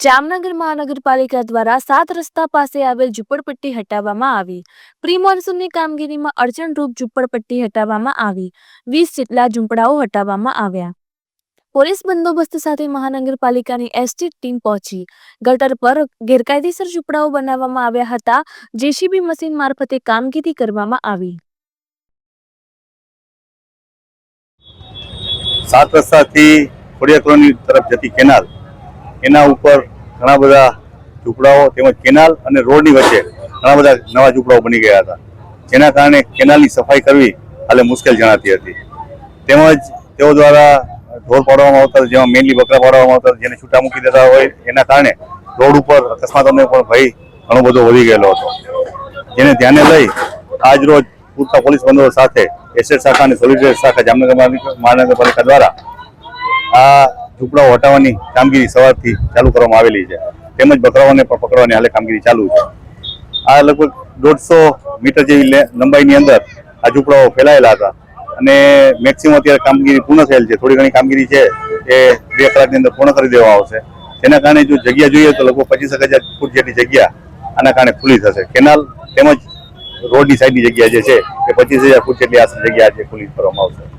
જામનગર મહાનગરપાલિકા દ્વારા સાત રસ્તા પાસે આવેલ ઝૂંપડપટ્ટી હટાવવામાં આવી. પ્રી મોન્સૂનની કામગીરીમાં અડચણરૂપ ઝુંપડપટ્ટી હટાવવામાં આવી. વીસ જેટલા ઝૂંપડાઓ હટાવવામાં આવ્યા. પોલીસ બંદોબસ્ત સાથે મહાનગરપાલિકાની એસટી ટીમ પહોંચી. ગટર પર ગેરકાયદેસર ઝૂંપડાઓ બનાવવામાં આવ્યા હતા. જેસીબી મશીન મારફતે કામગીરી કરવામાં આવી. સાત રસ્તાથી ખોડિયા કોલોની તરફ જતી કેનાલ એના ઉપર ઘણા બધા ઝૂંપડાઓ તેમજ કેનાલ અને રોડની વચ્ચે ઘણા બધા નવા ઝૂંપડાઓ બની ગયા હતા. જેના કારણે કેનાલની સફાઈ કરવી હાલે મુશ્કેલ જણાતી હતી. તેમજ તેઓ દ્વારા ઢોર પાડવામાં આવતા જેમાં મેઇનલી બકરા પાડવામાં આવતા જેને છૂટા મૂકી દેતા હોય એના કારણે રોડ ઉપર અકસ્માતોને પણ ભય ઘણો બધો વધી ગયેલો હતો. જેને ધ્યાને લઈ આજ રોજ પૂરતા પોલીસ બંદોબસ્ત સાથે એસએસ શાખા અને સોલિડેટ શાખા જામનગર મહાનગર- મહાનગરપાલિકા દ્વારા આ ઝૂંપડાઓ હટાવવાની કામગીરી સવારથી ચાલુ કરવામાં આવેલી છે. તેમજ બકરાઓને પણ પકડવાની હાલે કામગીરી ચાલુ છે. આ લગભગ દોઢસો મીટર જેવી લંબાઈની અંદર આ ઝૂંપડાઓ ફેલાયેલા હતા. અને મેક્સિમમ અત્યારે કામગીરી પૂર્ણ થયેલ છે. થોડી ઘણી કામગીરી છે એ બે કલાકની અંદર પૂર્ણ કરી દેવામાં આવશે. તેના કારણે જો જગ્યા જોઈએ તો લગભગ પચીસ હજાર ફૂટ જેટલી જગ્યા આના કારણે ખુલ્લી થશે. કેનાલ તેમજ રોડની સાઈડની જગ્યા જે છે એ પચીસ હજાર ફૂટ જેટલી આ જગ્યા આજે ખુલ્લી કરવામાં આવશે.